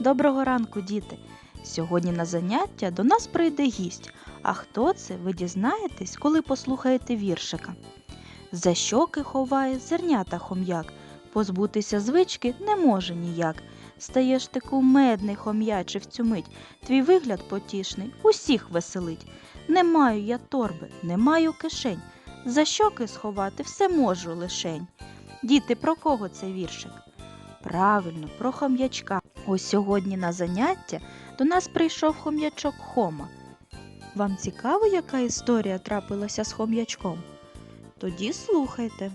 Доброго ранку, діти! Сьогодні на заняття до нас прийде гість. А хто це, ви дізнаєтесь, коли послухаєте віршика. За щоки ховає зернята хом'як, позбутися звички не може ніяк. Стаєш ти кумедний хом'яче в цю мить, твій вигляд потішний, усіх веселить. Не маю я торби, не маю кишень, за щоки сховати все можу лишень. Діти, про кого цей віршик? Правильно, про хом'ячка. Ось сьогодні на заняття до нас прийшов хом'ячок Хома. Вам цікаво, яка історія трапилася з хом'ячком? Тоді слухайте.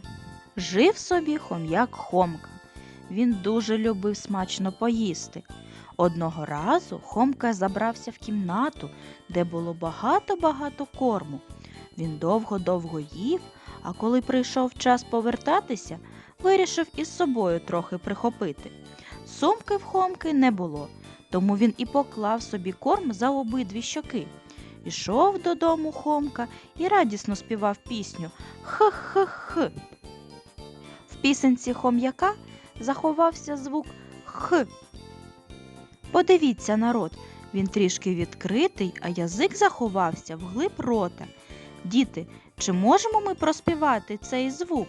Жив собі хом'як Хомка. Він дуже любив смачно поїсти. Одного разу Хомка забрався в кімнату, де було багато-багато корму. Він довго-довго їв, а коли прийшов час повертатися, вирішив із собою трохи прихопити. Сумки в Хомки не було, тому він і поклав собі корм за обидві щоки. Ішов додому Хомка і радісно співав пісню Х-х-х. В пісенці хом'яка заховався звук Х. Подивіться, народ, він трішки відкритий, а язик заховався вглиб рота. Діти, чи можемо ми проспівати цей звук?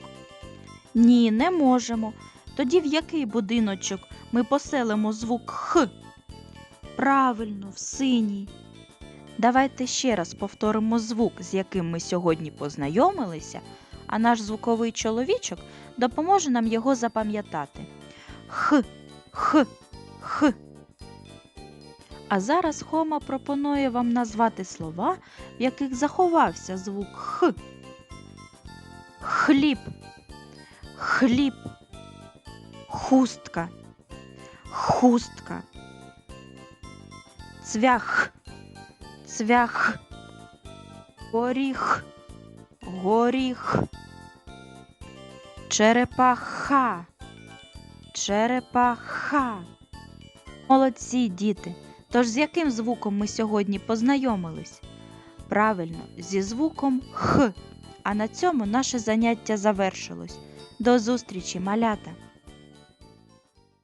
Ні, не можемо. Тоді в який будиночок ми поселимо звук Х? Правильно, в синій. Давайте ще раз повторимо звук, з яким ми сьогодні познайомилися, а наш звуковий чоловічок допоможе нам його запам'ятати. Х, х, х. А зараз Хома пропонує вам назвати слова, в яких заховався звук Х. Хліб, хліб, хустка, хустка, цвях, цвях, горіх, горіх, черепаха, черепаха. Молодці, діти. Тож з яким звуком ми сьогодні познайомились? Правильно, зі звуком Х. А на цьому наше заняття завершилось. До зустрічі, малята!